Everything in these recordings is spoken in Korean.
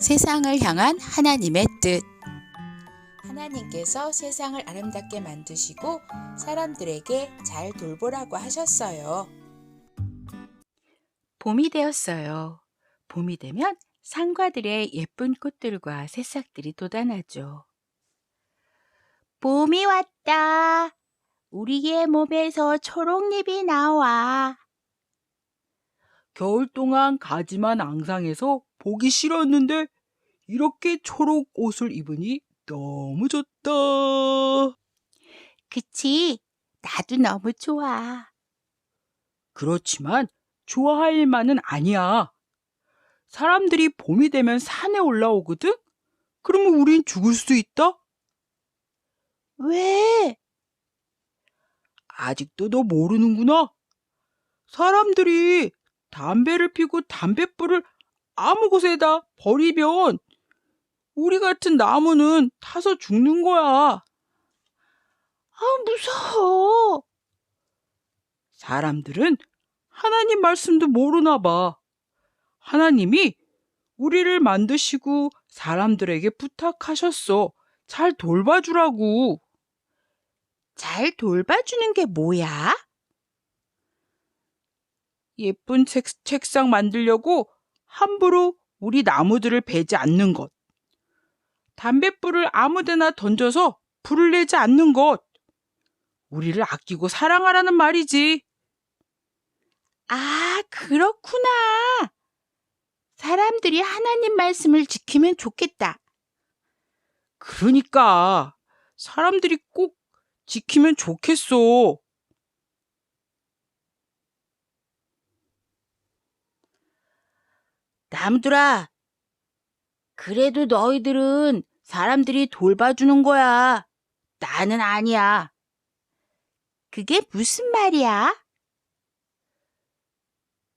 세상을 향한 하나님의 뜻. 하나님께서 세상을 아름답게 만드시고 사람들에게 잘 돌보라고 하셨어요. 봄이 되었어요. 봄이 되면 상과들의 예쁜 꽃들과 새싹들이 돋아나죠. 봄이 왔다. 우리의 몸에서 초록잎이 나와. 겨울 동안 가지만 앙상해서 보기 싫었는데 이렇게 초록 옷을 입으니 너무 좋다. 그치? 나도 너무 좋아. 그렇지만 좋아할 만은 아니야. 사람들이 봄이 되면 산에 올라오거든? 그러면 우린 죽을 수 있다? 왜? 아직도 너 모르는구나. 사람들이 담배를 피고 담뱃불을 아무 곳에다 버리면 우리 같은 나무는 타서 죽는 거야. 아, 무서워. 사람들은 하나님 말씀도 모르나 봐. 하나님이 우리를 만드시고 사람들에게 부탁하셨어. 잘 돌봐주라고. 잘 돌봐주는 게 뭐야? 예쁜 책, 책상 만들려고 함부로 우리 나무들을 베지 않는 것. 담뱃불을 아무데나 던져서 불을 내지 않는 것. 우리를 아끼고 사랑하라는 말이지. 아, 그렇구나. 사람들이 하나님 말씀을 지키면 좋겠다. 그러니까 사람들이 꼭 지키면 좋겠어. 나무들아, 그래도 너희들은 사람들이 돌봐주는 거야. 나는 아니야. 그게 무슨 말이야?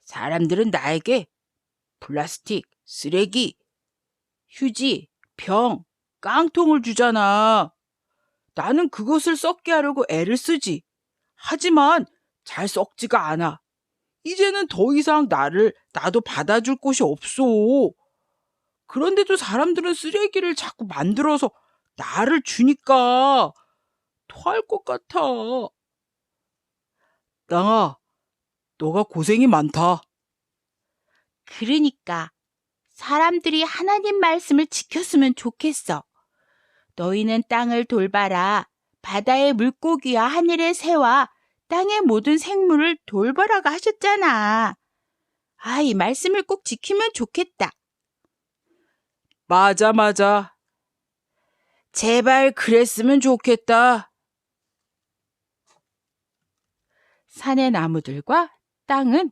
사람들은 나에게 플라스틱, 쓰레기, 휴지, 병, 깡통을 주잖아. 나는 그것을 썩게 하려고 애를 쓰지. 하지만 잘 썩지가 않아. 이제는 더 이상 나를, 나도 받아줄 곳이 없어. 그런데도 사람들은 쓰레기를 자꾸 만들어서 나를 주니까 토할 것 같아. 땅아, 너가 고생이 많다. 그러니까 사람들이 하나님 말씀을 지켰으면 좋겠어. 너희는 땅을 돌봐라. 바다의 물고기와 하늘의 새와 땅의 모든 생물을 돌보라고 하셨잖아. 아, 이 말씀을 꼭 지키면 좋겠다. 맞아, 맞아. 제발 그랬으면 좋겠다. 산의 나무들과 땅은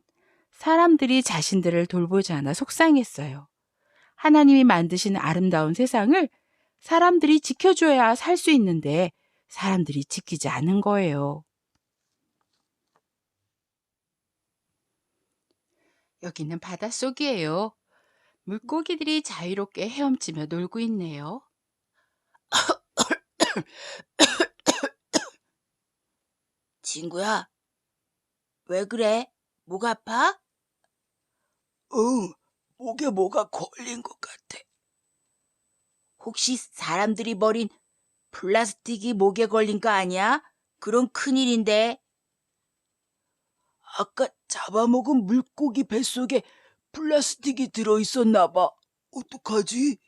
사람들이 자신들을 돌보지 않아 속상했어요. 하나님이 만드신 아름다운 세상을 사람들이 지켜줘야 살 수 있는데 사람들이 지키지 않은 거예요. 여기는 바닷속이에요. 물고기들이 자유롭게 헤엄치며 놀고 있네요. 친구야, 왜 그래? 목 아파? 응, 목에 뭐가 걸린 것 같아. 혹시 사람들이 버린 플라스틱이 목에 걸린 거 아니야? 그럼 큰일인데. 아까 잡아먹은 물고기 뱃속에 플라스틱이 들어있었나 봐. 어떡하지?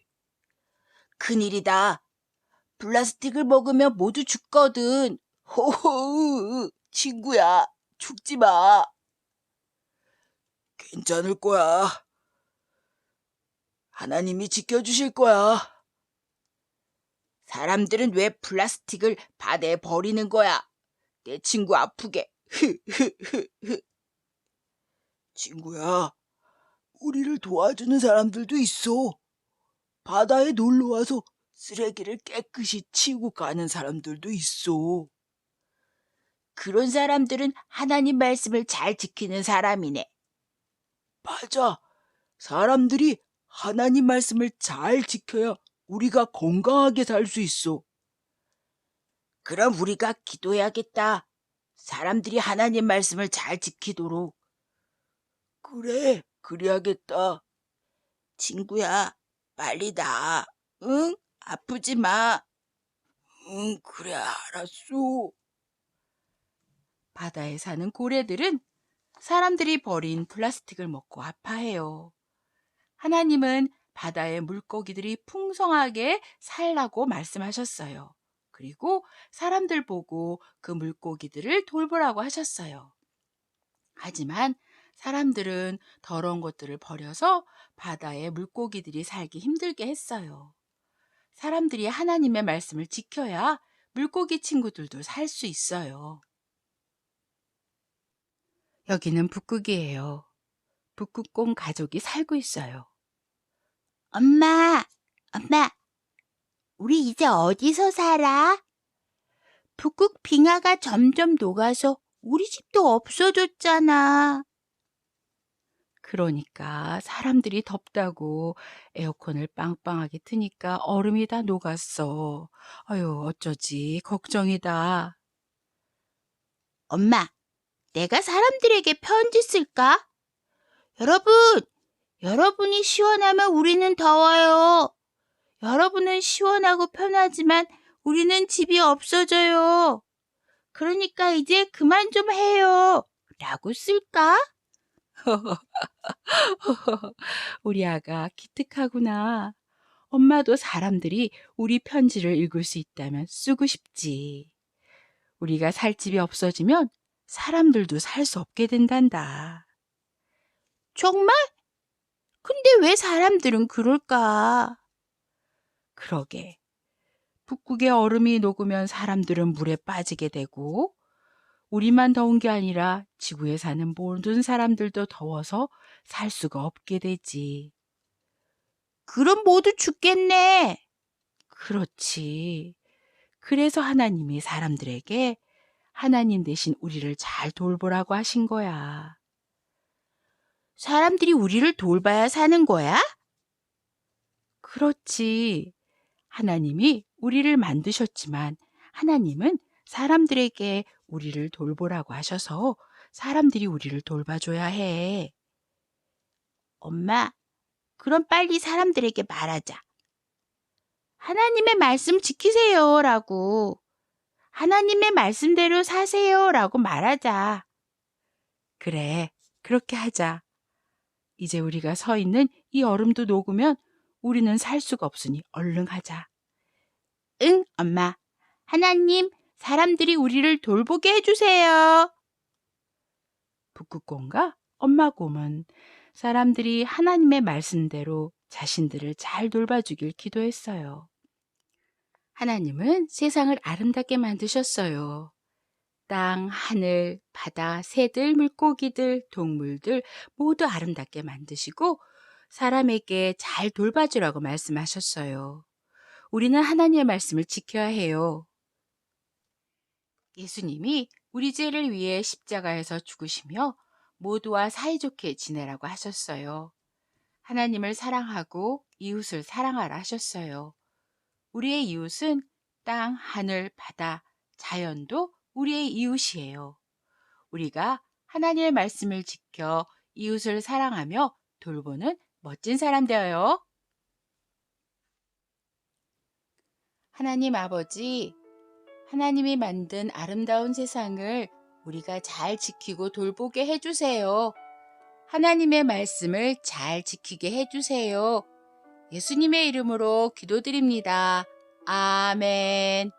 큰일이다. 플라스틱을 먹으면 모두 죽거든. 호호, 친구야, 죽지 마. 괜찮을 거야. 하나님이 지켜주실 거야. 사람들은 왜 플라스틱을 바다에 버리는 거야? 내 친구 아프게. 친구야, 우리를 도와주는 사람들도 있어. 바다에 놀러 와서 쓰레기를 깨끗이 치우고 가는 사람들도 있어. 그런 사람들은 하나님 말씀을 잘 지키는 사람이네. 맞아. 사람들이 하나님 말씀을 잘 지켜야 우리가 건강하게 살 수 있어. 그럼 우리가 기도해야겠다. 사람들이 하나님 말씀을 잘 지키도록. 그래, 그래야겠다. 친구야, 빨리 나. 응? 아프지 마. 응, 그래, 알았어. 바다에 사는 고래들은 사람들이 버린 플라스틱을 먹고 아파해요. 하나님은 바다의 물고기들이 풍성하게 살라고 말씀하셨어요. 그리고 사람들 보고 그 물고기들을 돌보라고 하셨어요. 하지만 사람들은 더러운 것들을 버려서 바다에 물고기들이 살기 힘들게 했어요. 사람들이 하나님의 말씀을 지켜야 물고기 친구들도 살 수 있어요. 여기는 북극이에요. 북극곰 가족이 살고 있어요. 엄마, 엄마, 우리 이제 어디서 살아? 북극 빙하가 점점 녹아서 우리 집도 없어졌잖아. 그러니까 사람들이 덥다고 에어컨을 빵빵하게 트니까 얼음이 다 녹았어. 아유, 어쩌지? 걱정이다. 엄마, 내가 사람들에게 편지 쓸까? 여러분, 여러분이 시원하면 우리는 더워요. 여러분은 시원하고 편하지만 우리는 집이 없어져요. 그러니까 이제 그만 좀 해요. 라고 쓸까? 우리 아가 기특하구나. 엄마도 사람들이 우리 편지를 읽을 수 있다면 쓰고 싶지. 우리가 살 집이 없어지면 사람들도 살 수 없게 된단다. 정말? 근데 왜 사람들은 그럴까? 그러게. 북극의 얼음이 녹으면 사람들은 물에 빠지게 되고, 우리만 더운 게 아니라 지구에 사는 모든 사람들도 더워서 살 수가 없게 되지. 그럼 모두 죽겠네. 그렇지. 그래서 하나님이 사람들에게 하나님 대신 우리를 잘 돌보라고 하신 거야. 사람들이 우리를 돌봐야 사는 거야? 그렇지. 하나님이 우리를 만드셨지만 하나님은 사람들에게 우리를 돌보라고 하셔서 사람들이 우리를 돌봐줘야 해. 엄마, 그럼 빨리 사람들에게 말하자. 하나님의 말씀 지키세요. 라고. 하나님의 말씀대로 사세요. 라고 말하자. 그래, 그렇게 하자. 이제 우리가 서 있는 이 얼음도 녹으면 우리는 살 수가 없으니 얼른 하자. 응, 엄마. 하나님, 사람들이 우리를 돌보게 해주세요. 북극곰과 엄마곰은 사람들이 하나님의 말씀대로 자신들을 잘 돌봐주길 기도했어요. 하나님은 세상을 아름답게 만드셨어요. 땅, 하늘, 바다, 새들, 물고기들, 동물들 모두 아름답게 만드시고 사람에게 잘 돌봐주라고 말씀하셨어요. 우리는 하나님의 말씀을 지켜야 해요. 예수님이 우리 죄를 위해 십자가에서 죽으시며 모두와 사이좋게 지내라고 하셨어요. 하나님을 사랑하고 이웃을 사랑하라 하셨어요. 우리의 이웃은 땅, 하늘, 바다, 자연도 우리의 이웃이에요. 우리가 하나님의 말씀을 지켜 이웃을 사랑하며 돌보는 멋진 사람 되어요. 하나님 아버지, 하나님이 만든 아름다운 세상을 우리가 잘 지키고 돌보게 해주세요. 하나님의 말씀을 잘 지키게 해주세요. 예수님의 이름으로 기도드립니다. 아멘.